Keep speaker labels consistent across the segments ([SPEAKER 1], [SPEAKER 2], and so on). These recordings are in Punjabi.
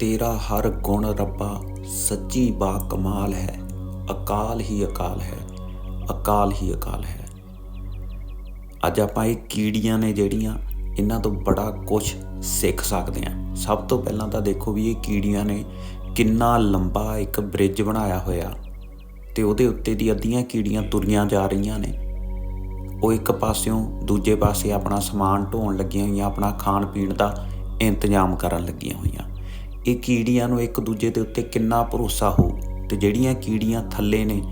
[SPEAKER 1] ਤੇਰਾ ਹਰ ਗੁਣ ਰੱਬਾ, ਸੱਚੀ ਬਾ ਕਮਾਲ ਹੈ, ਅਕਾਲ ਹੀ ਅਕਾਲ ਹੈ, ਅਕਾਲ ਹੀ ਅਕਾਲ ਹੈ। ਅੱਜ ਆਪਾਂ ਇਹ ਕੀੜੀਆਂ ਨੇ ਜਿਹੜੀਆਂ ਇਹਨਾਂ ਤੋਂ ਬੜਾ ਕੁਝ ਸਿੱਖ ਸਕਦੇ ਹਾਂ। ਸਭ ਤੋਂ ਪਹਿਲਾਂ ਤਾਂ ਦੇਖੋ ਵੀ ਇਹ ਕੀੜੀਆਂ ਨੇ ਕਿੰਨਾ ਲੰਬਾ ਇੱਕ ਬ੍ਰਿਜ ਬਣਾਇਆ ਹੋਇਆ। ਤੇ ਉਹਦੇ ਉੱਤੇ ਦੀ ਅੱਧੀਆਂ ਕੀੜੀਆਂ ਤੁਰੀਆਂ ਜਾ ਰਹੀਆਂ ਨੇ। ਉਹ ਇੱਕ ਪਾਸਿਓਂ ਦੂਜੇ ਪਾਸੇ ਆਪਣਾ ਸਮਾਨ ਢੋਣ ਲੱਗੀਆਂ ਹੋਈਆਂ, ਆਪਣਾ ਖਾਣ ਪੀਣ ਦਾ ਇੰਤਜ਼ਾਮ ਕਰਨ ਲੱਗੀਆਂ ਹੋਈਆਂ। ਇਹ ਕੀੜੀਆਂ ਨੂੰ ਇੱਕ ਦੂਜੇ ਦੇ ਉੱਤੇ ਕਿੰਨਾ ਭਰੋਸਾ ਹੋ ਤੇ ਜਿਹੜੀਆਂ ਕੀੜੀਆਂ ਥੱਲੇ ਨੇ,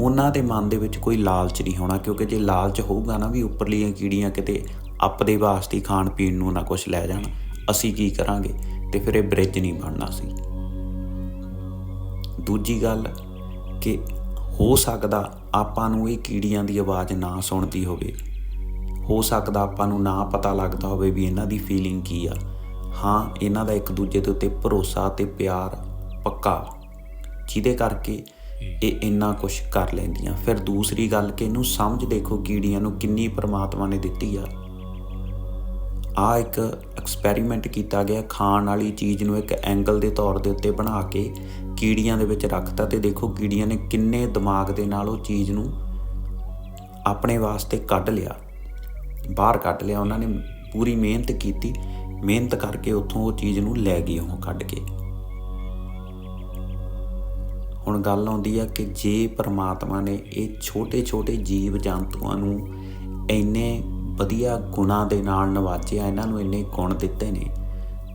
[SPEAKER 1] ਉਹਨਾਂ ਦੇ ਮਨ ਦੇ ਵਿੱਚ ਕੋਈ ਲਾਲਚ ਨਹੀਂ ਹੋਣਾ, ਕਿਉਂਕਿ ਜੇ ਲਾਲਚ ਹੋਊਗਾ ਨਾ ਵੀ ਉੱਪਰਲੀਆਂ ਕੀੜੀਆਂ ਕਿਤੇ ਆਪਦੇ ਵਾਸਤੇ ਖਾਣ ਪੀਣ ਨੂੰ ਨਾ ਕੁਝ ਲੈ ਜਾਣ, ਅਸੀਂ ਕੀ ਕਰਾਂਗੇ? ਤੇ ਫਿਰ ਇਹ ਬ੍ਰਿਜ ਨਹੀਂ ਬਣਨਾ ਸੀ। ਦੂਜੀ ਗੱਲ ਕਿ ਹੋ ਸਕਦਾ ਆਪਾਂ ਨੂੰ ਇਹ ਕੀੜੀਆਂ ਦੀ ਆਵਾਜ਼ ਨਾ ਸੁਣਦੀ ਹੋਵੇ। ਹੋ ਸਕਦਾ ਆਪਾਂ ਨੂੰ ਨਾ ਪਤਾ ਲੱਗਦਾ ਹੋਵੇ ਵੀ ਇਹਨਾਂ ਦੀ ਫੀਲਿੰਗ ਕੀ ਆ। ਹਾਂ, ਇਹਨਾਂ ਦਾ ਇੱਕ ਦੂਜੇ ਦੇ ਉੱਤੇ ਭਰੋਸਾ ਤੇ ਪਿਆਰ ਪੱਕਾ। ਜਿਹਦੇ ਕਰਕੇ ਇਹ ਇੰਨਾ ਕੁਝ ਕਰ ਲੈਂਦੀਆਂ। ਫਿਰ ਦੂਸਰੀ ਗੱਲ ਕਿ ਇਹਨੂੰ ਸਮਝ ਦੇਖੋ ਕੀੜੀਆਂ ਨੂੰ ਕਿੰਨੀ ਪਰਮਾਤਮਾ ਨੇ ਦਿੱਤੀ ਆ। ਆ ਇੱਕ ਐਕਸਪੈਰੀਮੈਂਟ ਕੀਤਾ ਗਿਆ। ਖਾਣ ਵਾਲੀ ਚੀਜ਼ ਨੂੰ ਇੱਕ ਐਂਗਲ ਦੇ ਤੌਰ ਦੇ ਉੱਤੇ ਬਣਾ ਕੇ ਕੀੜੀਆਂ ਦੇ ਵਿੱਚ ਰੱਖਤਾ ਤੇ ਦੇਖੋ ਕੀੜੀਆਂ ਨੇ ਕਿੰਨੇ ਦਿਮਾਗ ਦੇ ਨਾਲ ਉਹ ਚੀਜ਼ ਨੂੰ ਆਪਣੇ ਵਾਸਤੇ ਕੱਢ ਲਿਆ। ਬਾਹਰ ਕੱਢ ਲਿਆ। ਉਹਨਾਂ ਨੇ ਪੂਰੀ ਮਿਹਨਤ ਕੀਤੀ। ਮਿਹਨਤ ਕਰਕੇ ਉੱਥੋਂ ਉਹ ਚੀਜ਼ ਨੂੰ ਲੈ ਗਈ ਉਹ ਕੱਢ ਕੇ। ਹੁਣ ਗੱਲ ਆਉਂਦੀ ਆ ਕਿ ਜੇ ਪ੍ਰਮਾਤਮਾ ਨੇ ਇਹ ਛੋਟੇ-ਛੋਟੇ ਜੀਵ ਜੰਤੂਆਂ ਨੂੰ ਇੰਨੇ ਵਧੀਆ ਗੁਣਾਂ ਦੇ ਨਾਲ ਨਵਾਜਿਆ ਇਹਨਾਂ ਨੂੰ ਇੰਨੇ ਗੁਣ ਦਿੱਤੇ ਨੇ,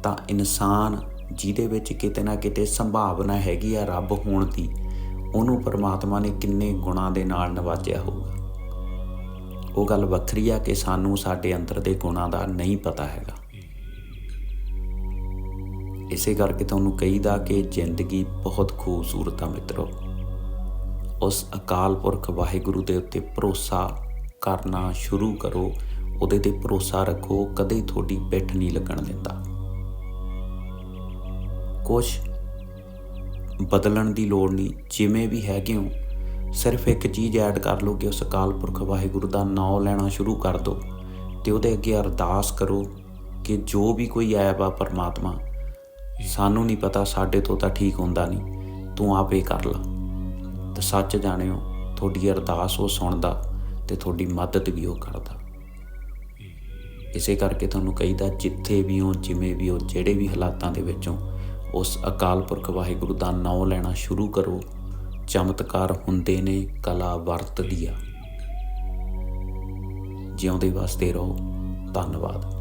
[SPEAKER 1] ਤਾਂ ਇਨਸਾਨ ਜਿਹਦੇ ਵਿੱਚ ਕਿਤੇ ਨਾ ਕਿਤੇ ਸੰਭਾਵਨਾ ਹੈਗੀ ਆ ਰੱਬ ਹੋਣ ਦੀ, ਉਹਨੂੰ ਪਰਮਾਤਮਾ ਨੇ ਕਿੰਨੇ ਗੁਣਾਂ ਦੇ ਨਾਲ ਨਵਾਜਿਆ ਹੋਊਗਾ। ਉਹ ਗੱਲ ਵੱਖਰੀ ਆ ਕਿ ਸਾਨੂੰ ਸਾਡੇ ਅੰਦਰ ਦੇ ਗੁਣਾਂ ਦਾ ਨਹੀਂ ਪਤਾ ਹੈਗਾ। ਇਸੇ ਕਰਕੇ ਤੁਹਾਨੂੰ ਕਹੀਦਾ ਕਿ ਜ਼ਿੰਦਗੀ ਬਹੁਤ ਖੂਬਸੂਰਤ ਆ ਮਿੱਤਰੋ। ਉਸ ਅਕਾਲ ਪੁਰਖ ਵਾਹਿਗੁਰੂ ਦੇ ਉੱਤੇ ਭਰੋਸਾ ਕਰਨਾ ਸ਼ੁਰੂ ਕਰੋ, ਉਹਦੇ ਤੇ ਭਰੋਸਾ ਰੱਖੋ, ਕਦੇ ਤੁਹਾਡੀ ਪਿੱਠ ਨਹੀਂ ਲੱਗਣ ਦਿੰਦਾ। ਕੁਝ ਬਦਲਣ ਦੀ ਲੋੜ ਨਹੀਂ, ਜਿਵੇਂ ਵੀ ਹੈਗੇ ਹੋ, ਸਿਰਫ ਇੱਕ ਚੀਜ਼ ਐਡ ਕਰ ਲਓ ਕਿ ਉਸ ਅਕਾਲ ਪੁਰਖ ਵਾਹਿਗੁਰੂ ਦਾ ਨਾਮ ਲੈਣਾ ਸ਼ੁਰੂ ਕਰ ਦਿਓ ਤੇ ਉਹਦੇ ਅੱਗੇ ਅਰਦਾਸ ਕਰੋ ਕਿ ਜੋ ਵੀ ਕੋਈ ਆਇਆ ਵਾ ਪਰਮਾਤਮਾ ਸਾਨੂੰ ਨਹੀਂ ਪਤਾ, ਸਾਡੇ ਤੋਂ ਤਾਂ ਠੀਕ ਹੁੰਦਾ ਨਹੀਂ। ਤੂੰ ਆਪੇ ਕਰ ਲਾ। ਤੇ ਸੱਚ ਜਾਣਿਓ, ਤੁਹਾਡੀ ਅਰਦਾਸ ਉਹ ਸੁਣਦਾ ਤੇ ਤੁਹਾਡੀ ਮਦਦ ਵੀ ਉਹ ਕਰਦਾ। ਇਸੇ ਕਰਕੇ ਤੁਹਾਨੂੰ ਕਹੀਦਾ, ਜਿੱਥੇ ਵੀ ਹੋ, ਜਿਵੇਂ ਵੀ ਹੋ, ਜਿਹੜੇ ਵੀ ਹਾਲਾਤਾਂ ਦੇ ਵਿੱਚੋਂ ਉਸ ਅਕਾਲ ਪੁਰਖ ਵਾਹਿਗੁਰੂ ਦਾ ਨਾਮ ਲੈਣਾ ਸ਼ੁਰੂ ਕਰੋ, ਚਮਤਕਾਰ ਹੁੰਦੇ ਨੇ, ਕਲਾ ਵਰਤਦੀ ਆ। ਜਿਉਂਦੇ ਵਾਸਤੇ ਰਹੋ। ਧੰਨਵਾਦ।